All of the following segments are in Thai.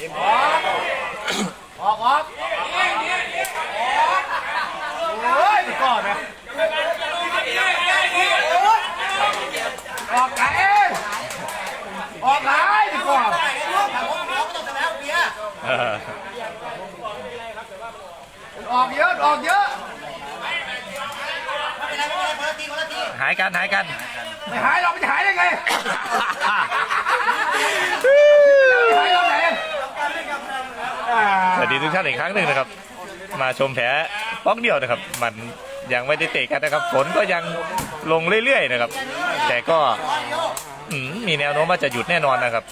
ออกออกโอ้ยก่อนนะออกไก่ออกไก่ดีกว่าออออกเยอะออกเยอะหายกันหายกัน ไม่หายหรอกมันจะหายได้ไงหายตอนไหนอ่า สวัสดีทุกท่านอีกครั้งหนึ่งนะครับ มาชมแผลป๊อกเดียวนะครับ มันยังไม่ได้เตะกันนะครับ ฝนก็ยังลงเรื่อยๆนะครับ แต่ก็มีแนวโน้มว่าจะหยุดแน่นอนนะครับ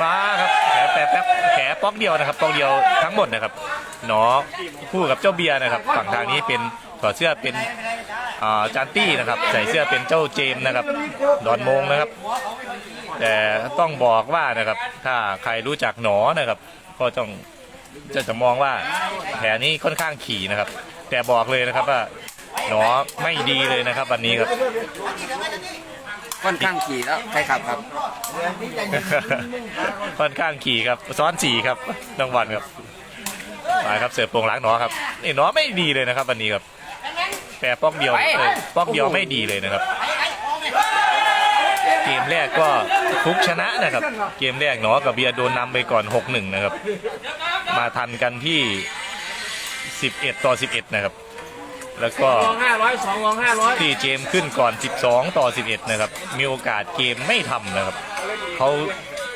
ฟ้าครับแผลแป๊บแป๊บแผลป๊อกเดียวนะครับป๊อกเดียวทั้งหมดนะครับหนอคู่กับเจ้าเบียร์นะครับ ฝั่งทางนี้เป็นถอดเสื้อเป็นจานตี้นะครับ ใส่เสื้อเป็นเจ้าเจมนะครับ ดอนมงนะครับ แต่ต้องบอกว่านะครับ ถ้าใครรู้จักหนอนะครับ ก็ต้อง จะจะมองว่าแผลนี้ค่อนข้างขี่นะครับ แต่บอกเลยนะครับว่าหนอไม่ดีเลยนะครับ วันนี้ครับ ค่อนข้างขี่แล้วใครขับครับ ค่อนข้างขี่ครับ ซ้อนสี่ครับน้องวันครับมาครับเสือโปรงล้างหนอครับนี่หนอไม่ดีเลยนะครับ วันนี้ครับแปรป้องเดียวเอ้ยป้องเดียวไม่ดีเลยนะครับ เกมแรกก็ฟุกชนะนะครับ เกมแรกหนอกับเบียร์โดนนำไปก่อน 6-1 นะครับ มาทันกันที่ 11 ต่อ 11 นะครับ แล้วก็ลองห้าร้อยสองลองห้าร้อยที่เจมส์ขึ้นก่อน 12 ต่อ 11 นะครับ มีโอกาสเกมไม่ทำนะครับเขา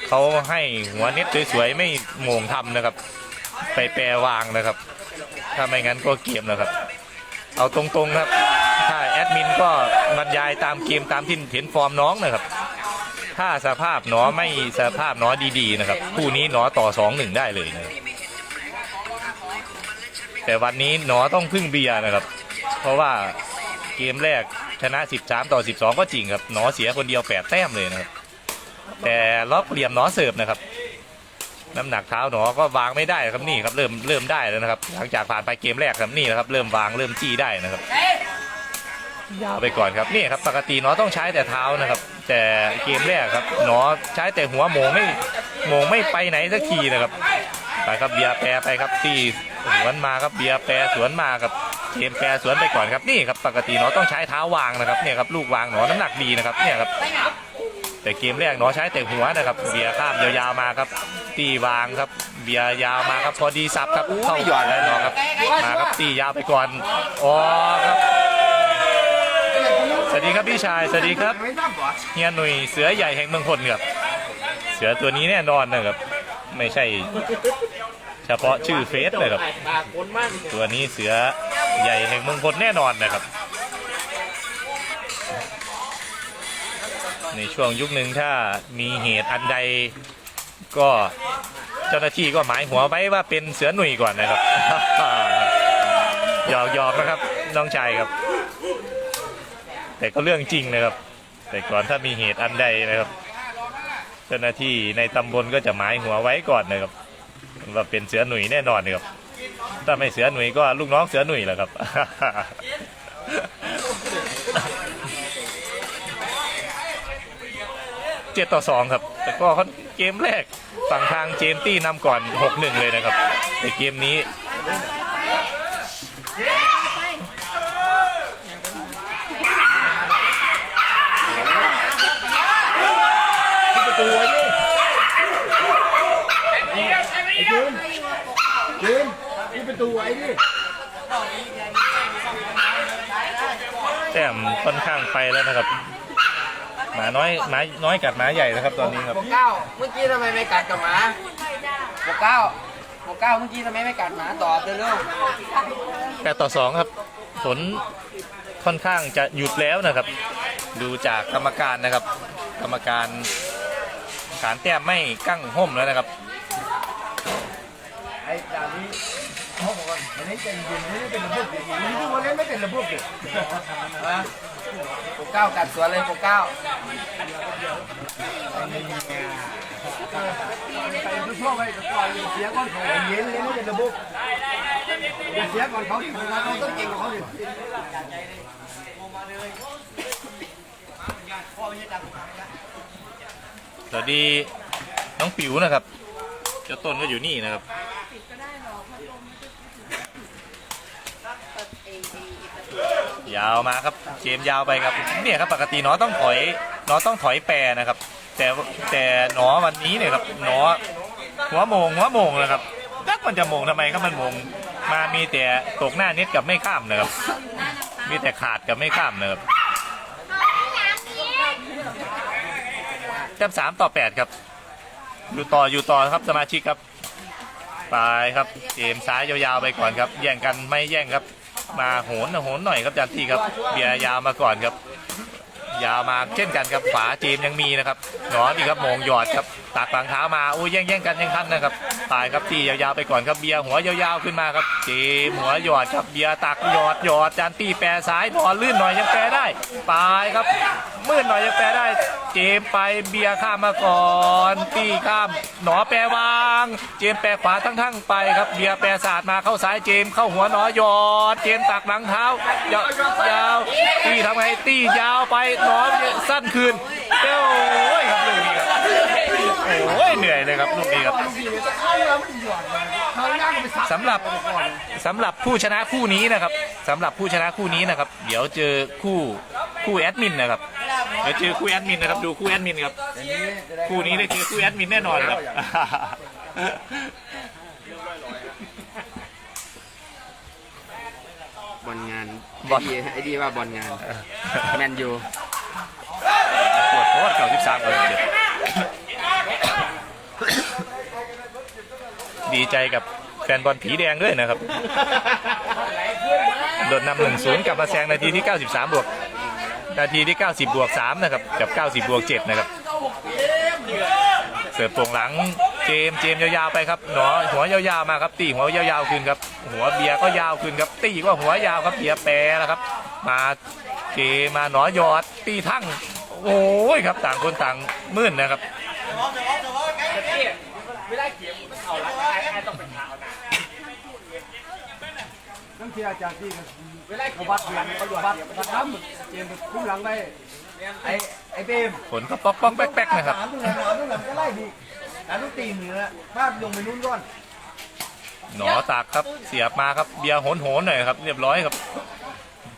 เขาให้หัวเน็ตสวยๆไม่โมงทำนะครับ ไปแปรวางนะครับ ถ้าไม่งั้นก็เกมนะครับ เอาตรงๆครับ ถ้าแอดมินก็บรรยายตามเกมตามที่เห็นฟอร์มน้องนะครับถ้าสภาพหนอไม่สภาพหนอดีๆนะครับ คู่นี้หนอต่อ2-1ได้เลยนะครับ แต่วันนี้หนอต้องพึ่งเบียร์นะครับ เพราะว่าเกมแรกชนะ 13 ต่อ 12 ก็จริงครับ หนอเสียคนเดียว 8 แต้มเลยนะครับ แต่ล็อกเหลี่ยมหนอเสิร์ฟนะครับ น้ำหนักเท้าหนอก็วางไม่ได้ครับนี่ครับเริ่มเริ่มได้แล้วนะครับ หลังจากผ่านไปเกมแรกครับนี่นะครับ เริ่มวางเริ่มจี้ได้นะครับยาวไปก่อนครับนี่ครับปกติหนอต้องใช้แต่เท้านะครับ แต่เกมแรกครับหนอใช้แต่หัวโมงไม่โมงไม่ไปไหนสักทีนะครับ ไปครับเบียร์แปรไปครับที่สวนมาครับเบียร์แปรสวนมาครับเกมแปรสวนไปก่อนครับนี่ครับปกติหนอต้องใช้เท้าวางนะครับเนี่ยครับลูกวางหนอน้ำหนักดีนะครับเนี่ยครับแต่เกมแรกหนอใช้แต่หัวนะครับเบียร์ข้ามยาวๆมาครับ ตีวางครับเบียร์ยาวมาครับพอดีซับครับเข้าหยอดแล้วหนอครับมาครับตียาวไปก่อนอ๋อครับสวัสดีครับพี่ชายสวัสดีครับไม่ทำหรอเฮียหนุ่ยเสือใหญ่แห่งเมืองพลครับเสือตัวนี้แน่นอนนะครับไม่ใช่ เฉพาะชื่อเฟซเลยครับปากคนมากตัวนี้เสือใหญ่แห่งเมืองพลแน่นอนนะครับ ในช่วงยุคหนึ่งถ้ามีเหตุอันใดก็เจ้าหน้าที่ก็หมายหัวไว้ว่าเป็นเสือหนุ่ยก่อนนะครับหยอกหยอกนะครับน้องชายครับ แต่ก็เรื่องจริงนะครับ แต่ก่อนถ้ามีเหตุอันใดนะครับ เจ้าหน้าที่ในตำบลก็จะหมายหัวไว้ก่อนนะครับ ว่าเป็นเสือหนุ่ยแน่นอนเลยครับถ้าไม่เสือหนุ่ยก็ลูกน้องเสือหนุ่ยแหละครับเจ็ดต่อสองครับ แต่ก็เกมแรกฝั่งทางเจมตี้นำก่อนหกหนึ่งเลยนะครับแต่เกมนี้ ประตูไว้ดิไอ้ยืนยืนที่ประ ตูไว้ดิแต้มค่อนข้างไปแล้วนะครับ หมาน้อยหมาน้อยกัดหมาใหญ่นะครับตอนนี้ครับปกเก้าเมื่อกี้ทำไมไม่กัดกับหมาปกเก้าปกเก้าเมื่อกี้ทำไมไม่กัดหมาตอบเร็วแปดต่อสองครับผลค่อนข้างจะหยุดแล้วนะครับ ดูจากกรรมการนะครับ กรรมการขานแต้มไม่กั้งห่มแล้วนะครับ ไอ้ดานี้ เขาบอกว่ามันเล่นเป็นยืนไม่ได้เป็นระบบอย่างนี้ดูว่าเล่นไม่เป็นระบบเลยๆนะปกเก้ากัดสวนเลยปกเก้าใส่ทุกช่วงไปก่อนเสียก่อนเขาเย็นเล่นไม่เป็นระบบเสียก่อนเขาดิเราต้องเก่งกว่าเขาดิสวัสดีน้องปิ๋วนะครับ เจ้าต้นก็อยู่นี่นะครับ ยาวมาครับเกมยาวไปครับเนี่ยครับปกติหนอต้องถอยหนอต้องถอยแปรนะครับ แต่แต่หนอวันนี้เนี่ยครับหนอหัวโมงหัวโมงนะครับจักมันจะโมงทำไมครับมันโมงมามีแต่ตกหน้าน็ตกับไม่ข้ามนะครับมีแต่ขาดกับไม่ข้ามนะครับแต้มสามต่อแปดครับอยู่ต่ออยู่ต่อครับสมาชิกครับไปครับเกมซ้ายยาวๆไปก่อนครับ แย่งกันไม่แย่งครับ มาโหนโหนหน่อยครับจันทีครับเบียร์ยาวมาก่อนครับ ยาวมาเช่นกันครับฝาจีนยังมีนะครับหนอนอีกครับโมงหยอดครับตากฝังเท้ามาอุ้ยแย่งแย่งกันยังทันนะครับตายครับตียาวๆไปก่อนครับเบียร์หัวยาวๆขึ้นมาครับเจมหัวหยอดครับเบียร์ตักหยอดหยอดจานตีแปรซ้ายนอนลื่นหน่อยยังแปรได้ปลายครับมืดหน่อยยังแปรได้ เจมไปเบียร์ข้ามมาก่อนตีข้ามหนอแปรวาง เจมแปรขวาทั้งๆไปครับเบียร์แปรศาสตร์มาเข้าซ้ายเจมเข้าหัวหนอหยอด เจมตักหลังเท้ายาวยาวตีทำไงตียาวไปหนอสั้นคืนโอ้ยครับลูกนี้ครับโอ้ยเหนื่อยเลย ครับลูกนี้ครับเขาย่างไปซักสำหรับสำหรับผู้ชนะคู่นี้นะครับสำหรับผู้ชนะคู่นี้นะครับ เดี๋ยวเจอคู่คู่แอดมินนะครับเดี๋ยวเจอคู่แอดมินนะครับดูคู่แอดมินครับคู่นี้ได้เจอคู่แอดมินแน่นอนครับบอลงานบอลไอ้ดีไอ้ดีว่าบอลงานแมนยูปวดโคตรเก่าสิบสามเก่าสิบเจ็ด ดีใจกับแฟนบอลผีแดงด้วยนะครับ โดนนำหนึ่งศูนย์กลับมาแซงนาทีที่ 93 บวก นาทีที่ 90 บวก 3 นะครับ กับ 90 บวก 7 นะครับ เสิร์ฟตรงหลังเจมเจมยาวๆไปครับหนอหัวยาวๆมาครับตีหัวยาวๆขึ้นครับ หัวเบียร์ก็ยาวขึ้นครับตีก็หัวยาวครับเบียร์แปรแล้วครับ มาเจมาหนอยอดตีทั้งโอ้ยครับต่างคนต่างมื่นนะครับ น้ำเชียร์จากที่เขาวัดหลังเขาวัดวัดน้ำเจมส์คุ้มหลังไปไอ้ไอ้เบมผลก็ป๊อกป๊อกแป๊กแป๊กนะครับถามตรงไหนถามตรงก็ไล่ดีแต่ต้องตีเหนือบ้านลงไปนู้นก่อนหนอตากครับเสียบมาครับเบียร์โหนโหนหน่อยครับ เรียบร้อยครับ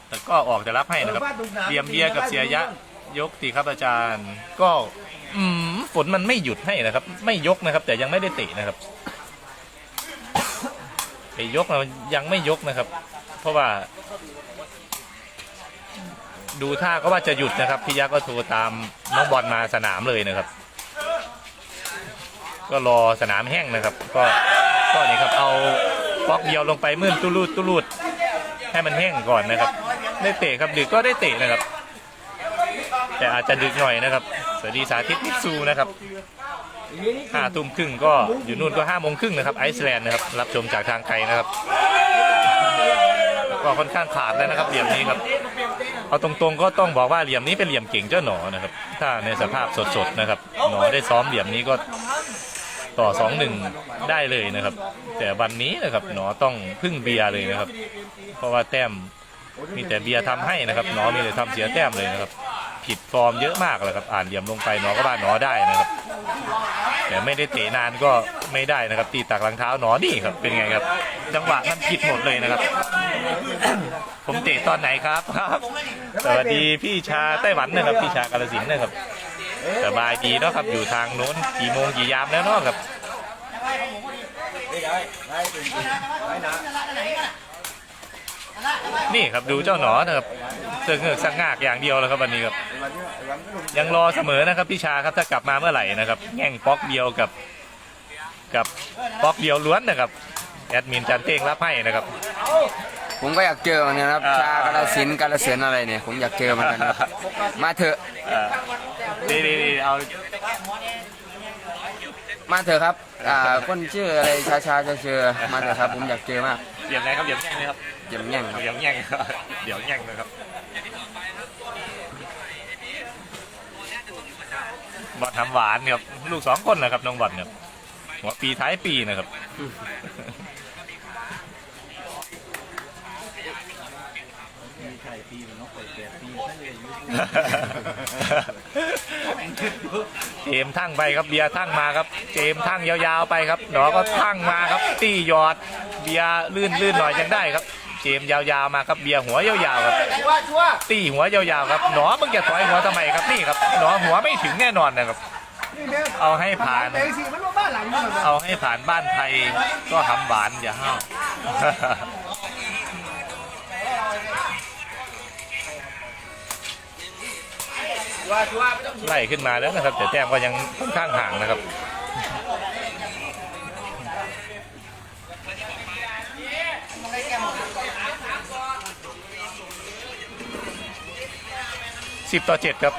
แต่ก็ออกจะรับให้นะครับเบียมเบียร์กับเสียยะ ยกตีครับอาจารย์ ก็ อืมฝนมันไม่หยุดให้นะครับ ไม่ยกนะครับ แต่ยังไม่ได้ตะนะครับ ยกนะยังไม่ยกนะครับ เพราะว่า ดูท่าก็ว่าจะหยุดนะครับพี่ยักษ์ก็โทรตามน้องบอลมาสนามเลยนะครับ ก็รอสนามแห้งนะครับ ก็ก็นี่ครับเอาบล็อกเดียวลงไปมื่นตุลูดตุลูดให้มันแห้งก่อนนะครับ ได้เตะครับดึกก็ได้เตะนะครับ แต่อาจจะดึกหน่อยนะครับสวัสดีสาธิตมิตซูนะครับ ห้าทุ่มครึ่งก็อยู่นู่นก็ห้าโมงครึ่งนะครับไอซ์แลนด์นะครับรับชมจากทางไกลนะครับก็ค่อนข้างขาดแล้วนะครับเหลี่ยมนี้ครับเอาตรงๆก็ต้องบอกว่าเหลี่ยมนี้เป็นเหลี่ยมเก่งเจ้าหนอนะครับ ถ้าในสภาพสดๆนะครับหนอได้ซ้อมเหลี่ยมนี้ก็ต่อสองหนึ่งได้เลยนะครับ แต่วันนี้นะครับหนอต้องพึ่งเบียร์เลยนะครับ เพราะว่าแต้มมีแต่เบียร์ทำให้นะครับหนอมีแต่ทำเสียแต้มเลยนะครับ ผิดฟอร์มเยอะมากเลยครับอ่านเหลี่ยมลงไปหนอก็บ้านหนอได้นะครับ แต่ไม่ได้เตะนานก็ไม่ได้นะครับ ตีตักหลังเท้าหนอนี่ครับเป็นไงครับ จังหวะมันผิดหมดเลยนะครับ ผมเตะตอนไหนครับครับสวัสดีพี่ชาไต้หวันนะครับพี่ชากาลสินนะครับสบายดีเนาะครับอยู่ทางโน้นกี่โมงกี่ยามแล้วเนาะครับ นี่ครับดูเจ้าหนอนะครับเสือเงือกสักงากอย่างเดียวแล้วครับวันนี้ครับยังรอเสมอนะครับพี่ชาครับถ้ากลับมาเมื่อไหร่นะครับแง่งป๊อกเดียวกับกับป๊อกเดียวล้วนนะครับแอดมินจันเต้งรับให้นะครับ ผมก็อยากเจอเหมือนกันครับอ่าชากาลสินธุ์กาลเสือนอะไรเนี่ย ผมอยากเจอเหมือนกันครับ มาเถอะเออดีดีดีเอา มาเถอะครับ อ่าคนชื่ออะไรชาชาจะเจอมาเถอะครับ ผมอยากเจอมากเดี๋ยวไงครับเดี๋ยวแง่งเลยครับ เยี่ยมแย่งครับเดี๋ยวแง่งเดี๋ยวแง่งนะครับบอลทำหวานครับลูกสองคนนะครับน้องบอลครับหัวปีท้ายปีนะครับตไข่ปีมันนกเปิดแปดปีท่าเลยอยู่เจมทั้งไปครับเบียร์ทั้งมาครับ เจมทั้งยาวๆไปครับหนอก็ทั้งมาครับ ตี้ยอดเบียร์ลื่นลื่นหน่อยยังได้ครับ เจมส์ยาวๆมาครับเบียร์หัวยาวๆครับชัวร์ชัวร์ตี้หัวยาวๆครับหนอมึงจะถอยหัวทำไมครับนี่ครับหนอหัวไม่ถึงแน่นอนนะครับนี่แม่เอาให้ผ่านเต็งสิมันว่าบ้านหลังนี่มันเอาให้ผ่านบ้านไทยก็ทำหวานอย่าห้าวชัวร์ชัวร์ไม่ต้องไล่ขึ้นมาแล้วนะครับแต่แต้มก็ยังค่อนข้างห่างนะครับ สิบต่อเจ็ดครับ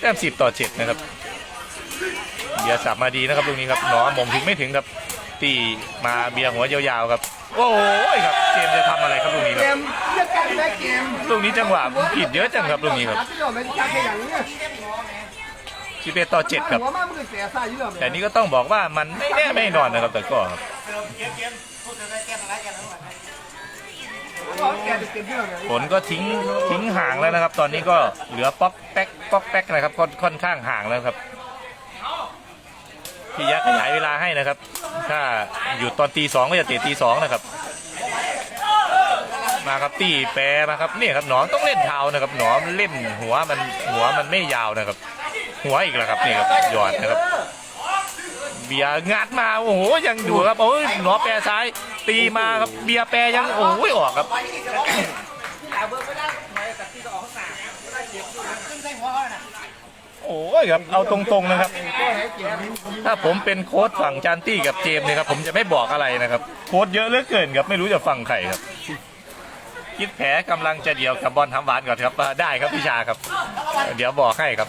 แต้มสิบต่อเจ็ดนะครับเบียร์สับมาดีนะครับลูกนี้ครับหนอหมงถึงไม่ถึงครับ ตีมาเบียร์หัวยาวๆครับ โอ้ยครับเจมส์จะทำอะไรครับลูกนี้คเกรับมเลือกกันแม่เกมลูกนี้จังหวะผิดเยอะจังครับลูกนี้ครับที่เราไม่ได้การอย่างนี้สิบเอ็ดต่อเจ็ดครับหัวมันมันก็เสียซ่าอยู่แล้วแต่นี่ก็ต้องบอกว่ามันไม่แน่ไม่นอนนะครับแต่ก็ครับ แกจะเก็บเรื่องไงผลก็ทิ้งทิ้งห่างแล้วนะครับ ตอนนี้ก็เหลือป๊อกแป๊กป๊อกแป๊กนะครับค่อนค่อนข้างห่างแล้วครับพี่ยักษ์ขยายเวลาให้นะครับ ถ้าหยุดตอนตีสองก็จะเตะตีสองนะครับ มาครับตีแปรมาครับนี่ครับหนอนต้องเล่นเท้านะครับ หนอนเล่นหัวมันหัวมันไม่ยาวนะครับ หัวอีกแล้วครับนี่ครับหยอดนะครับ เบียร์งัดมาโอ้โหยังอยู่ครับโอ้ยหนอแปรซ้าย ตีมาครับเบียร์แปรยังโอ้ยออกครับโอ้ยครับเอาตรงๆนะครับ ถ้าผมเป็นโค้ชฝั่งจานตี้กับเจมเนี่ยครับผมจะไม่บอกอะไรนะครับโค้ชเยอะเหลือเกินครับไม่รู้จะฟังใครครับคิดแผลกำลังจะเดียวกับบอลทำหวานก่อนครับได้ครับพี่ชาครับ เดี๋ยวบอกให้ครับ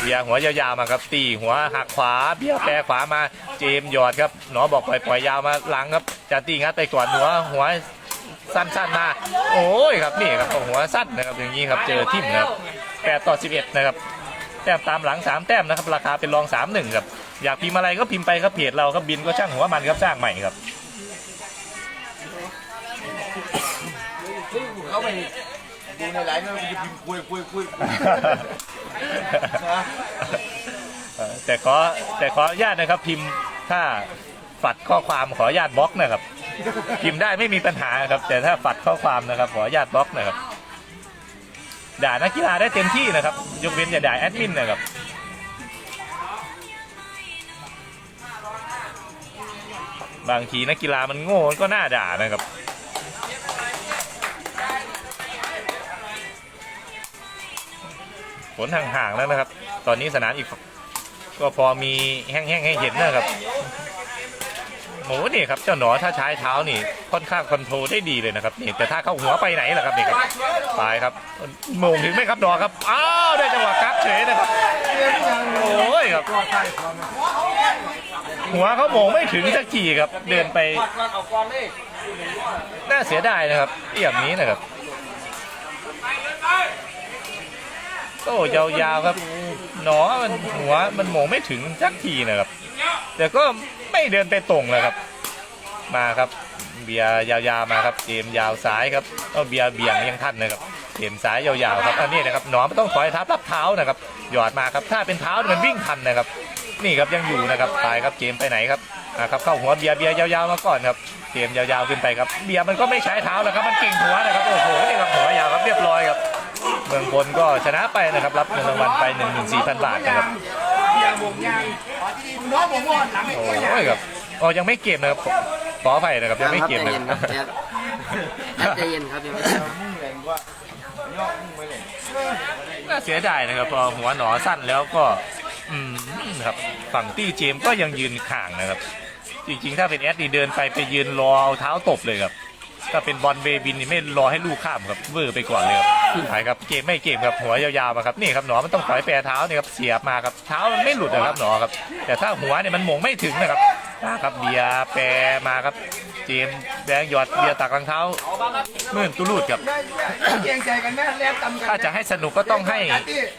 เบียหัวยาวๆมาครับตีหัวหักขวาเบียแปรขวามาเจมหยอดครับหนอบอกปล่อยปล่อยยาวมาหลังครับจานตี้งัดไปก่อนหัวหัวสั้นๆมาโอ้ยครับนี่ครับหัวสั้นนะครับอย่างนี้ครับเจอทิ่มนะครับแปดต่อสิบเอ็ดนะครับแต้มตามหลัง3แต้มนะครับราคาเป็นรอง3 1ครับอยากพิมพ์อะไรก็พิมพ์ไปครับเพจเราครับบินก็ช่างหัวมันครับสร้างใหม่ครับ ดูในไลน์มันจะพิมพ์คุยคุยคุยเอ่อแต่ขอแต่ขออนุญาตนะครับพิมพ์ถ้าฝัดข้อความขออนุญาตบล็อกนะครับ พิมพ์ได้ไม่มีปัญหาครับ แต่ถ้าฝัดข้อความนะครับ ขออนุญาตบล็อกนะครับ ด่านักกีฬาได้เต็มที่นะครับ ยกเว้นอย่าด่าแอดมินนะครับ บางทีนักกีฬามันโง่ก็น่าด่านะครับ ผลห่างๆแล้วนะครับ ตอนนี้สนามอีกก็พอมีแห้งๆให้เห็นนะครับโอ้นี่ครับเจ้าหนอถ้าใช้เท้านี่ค่อนข้างคอนโทรลได้ดีเลยนะครับนี่แต่ถ้าเข้าหัวไปไหนล่ะครับนี่ครับไปครับมงถึงไหมครับหนอครับอ้าวได้จังหวะกักเฉยนะครับโอ้ยครับหัวเขาโมงไม่ถึงสักทีครับ เดินไปก่อนเอาก่อนเลยน่าเสียดายนะครับอย่างนี้นะครับ โต้ยาวๆครับ หนอมันหัวมันโมงไม่ถึงสักทีนะครับ แต่ก็ไม่เดินไปตรงเลยครับ มาครับ เบียร์ยาวๆมาครับเกมยาวซ้ายครับก็เบียร์เบี่ยงยังทันนะครับเกมซ้ายยาวๆครับอันนี้นะครับหนอไม่ต้องถอยทับรับเท้านะครับหยอดมาครับถ้าเป็นเท้ามันวิ่งทันนะครับ นี่ครับยังอยู่นะครับตายครับเกมไปไหนครับอ่าครับเข้าหัวเบียร์เบียร์ยาวๆมาก่อนครับเกมยาวๆขึ้นไปครับ เบียร์มันก็ไม่ใช้เท้าแล้วครับมันเก่งหัวนะครับโอ้โหนี่ครับหัวยาวครับเรียบร้อยครับ เมืองพลก็ชนะไปนะครับ รับเงินรางวัลไป1 4 0 0 0 บาทนะครับเบียร์บวกยางน้องผมว่าหลังโอ้ยครับอ๋อยังไม่เกมนะครับขออภัยนะครับยังไม่เกมนะครับใจเย็นครับยังไม่าเน่าเสียดายนะครับ พอหัวหนอสั้นแล้วก็ อืมครับฝั่งตี้เจมก็ยังยืนข่างนะครับ จริงๆ ถ้าเป็นแอดนี่เดินไปไปยืนรอเอาเท้าตบเลยครับ ถ้าเป็นบอลเบบินนี่ไม่รอให้ลูกข้ามครับเวอร์ไปก่อนเลยครับ หายครับเกมไม่เกมครับหัวยาวๆมาครับนี่ครับหนอมันต้องถอยแปรเท้าเนี่ยครับเสียบมาครับเท้ามันไม่หลุดนะครับหนอครับ แต่ถ้าหัวเนี่ยมันหมงไม่ถึงนะครับนะครับเบียแปรมาครับ เจมแดงหยอดเบียตักรองเท้ามื่นตุลูดครับเกรงใจกันแม่แล้วตำกันถ้าจะให้สนุกก็ต้องให้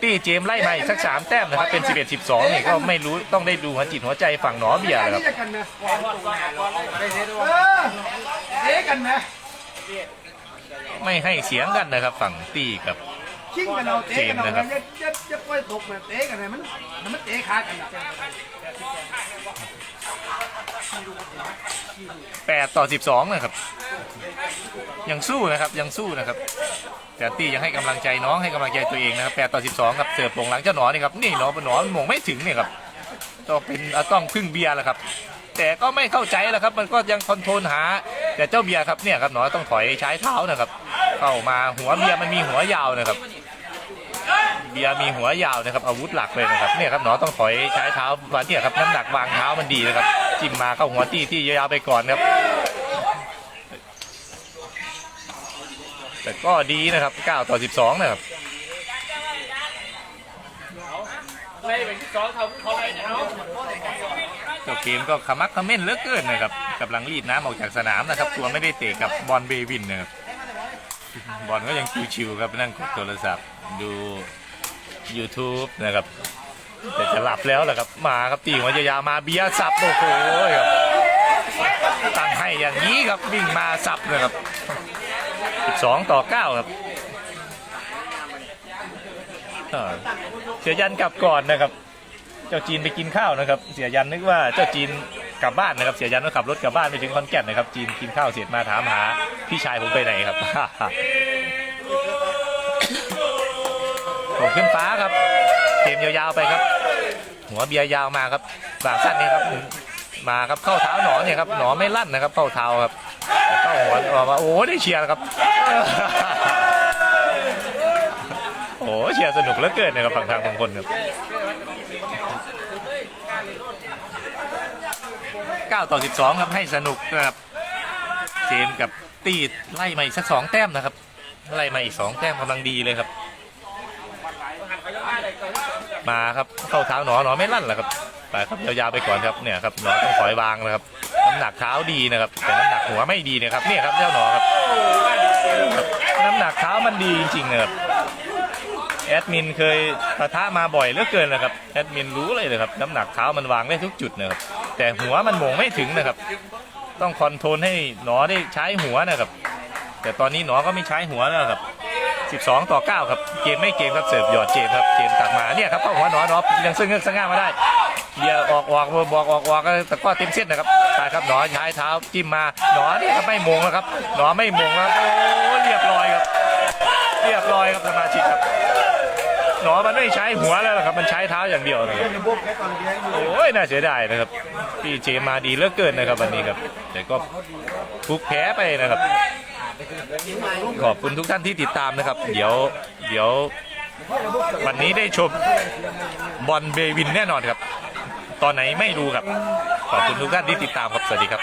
ตี้เจมไล่มาอีกสักสามแต้มนะครับเป็น 11 12นี่ก็ไม่รู้ต้องได้ดูหัวจิตหัวใจฝั่งหนอเบียเลยครับนี่กันนะเกันนะ ไม่ให้เสียงกันนะครับ ฝั่งตี้กับ ชิงกันเอาเตะกันเอาเกมนะครับอย่าอย่าอย่าปล่อยตกแบบเตะกันเลยมันมันเตะขากันอะ8ต่อ 12 นะครับ ยังสู้นะครับยังสู้นะครับ แต่ตี้ยังให้กำลังใจน้องให้กำลังใจตัวเองนะครับ8ต่อ 12ครับเสิร์ฟลงหลังเจ้าหนอนี่ครับนี่หนอหนอมันมงไม่ถึงเนี่ยครับต้องเป็นอะต้องพึ่งเบียร์แหละครับ แต่ก็ไม่เข้าใจแหละครับ มันก็ยังคอนโทรลหา แต่เจ้าเบียร์ครับเนี่ยครับหนอต้องถอยใช้เท้านะครับ เข้ามาหัวเบียร์มันมีหัวยาวนะครับ เบียร์มีหัวยาวนะครับอาวุธหลักเลยนะครับเนี่ยครับหนอต้องถอยใช้เท้าวันเนี่ยครับน้ำหนักวางเท้ามันดีนะครับจิ้มมาเข้าหัวตี้ที่ยาวๆไปก่อนครับ แต่ก็ดีนะครับ9ต่อ12 นะครับเจ้าเกมก็ขมักขม้นเลือเกินนะครับกำลังรีดน้ำออกจากสนามนะครับ ตัวไม่ได้เตะกับบอลเบวินนะครับ บอลก็ยังชิวๆครับนั่งกดโทรศัพท์ดู YouTube นะครับ แต่จะหลับแล้วแหละครับมาครับตีหัวจะยามาเบียร์สับโอ้โหครับตั้งให้อย่างนี้ครับวิ่งมาสับเลยครับ 12 ต่อ 9 ครับเสียยันกลับก่อนนะครับ เจ้าจีนไปกินข้าวนะครับ เสียยันนึกว่าเจ้าจีน กลับบ้านนะครับเสียยันก็ขับรถกลับบ้านไปถึงคอนแก่นนะครับจีนกินข้าวเสร็จมาถามหาพี่ชายผมไปไหนครับ ผมขึ้นฟ้าครับเกมยาวๆไปครับ หัวเบียร์ยาวมาครับบางสั้นนี่ครับมาครับเข้าเท้าหนอเนี่ยครับหนอไม่ลั่นนะครับ เข้าเท้าครับเข้าหัวออกมาโอ้ได้เชียร์ครับ โอ้เชียร์สนุกเหลือเกินนะครับฝั่งทางบางคนครับ 9 ต่อ 12 ครับให้สนุกนะครับเจมกับตีดไล่มาอีกสักสองแต้มนะครับไล่มาอีกสองแต้มกำลังดีเลยครับ มาครับเข้าเท้าหนอหนอไม่ลั่นแหละครับไปครับยาวๆไปก่อนครับเนี่ยครับหนอต้องถอยวางนะครับน้ำหนักเท้าดีนะครับ แต่น้ำหนักหัวไม่ดีนะครับเนี่ยครับเจ้าหนอครับ น้ำหนักเท้ามันดีจริงๆนะครับแอดมินเคยปะทะมาบ่อยเหลือเกินนะครับแอดมินรู้เลยนะครับน้ำหนักเท้ามันวางได้ทุกจุดนะครับ แต่หัวมันหมงไม่ถึงนะครับ ต้องคอนโทรลให้หนอได้ใช้หัวนะครับ แต่ตอนนี้หนอก็ไม่ใช้หัวแล้วครับ12 ต่อ 9 ครับ เกมไม่เกมครับเสิร์ฟหยอดเจมครับเจมตักมาเนี่ยครับเข้าหัวหนอหนอยังซึ่งเงือกสง่ามาได้เบียร์ออกออกบอกออกออกก็ตะกร้อเต็มเส้นนะครับตายครับหนอใช้เท้าจิ้มมาหนอเนี่ยครับไม่มงแล้วครับหนอไม่มงแล้วโอ้เรียบร้อยครับ เรียบร้อยครับสมาชิกครับ หนอมันไม่ใช้หัวแล้วล่ะครับ มันใช้เท้าอย่างเดียวนะครับระบบแค่ตอนเดียโอ้ยน่าเสียดายนะครับพี่เจมาดีเหลือเกินนะครับวันนี้ครับแต่ก็ทุกแพ้ไปนะครับ ขอบคุณทุกท่านที่ติดตามนะครับ เดี๋ยวเดี๋ยววันนี้ได้ชมบอลเบวินแน่นอนครับ ตอนไหนไม่รู้ครับ ขอบคุณทุกท่านที่ติดตามครับ สวัสดีครับ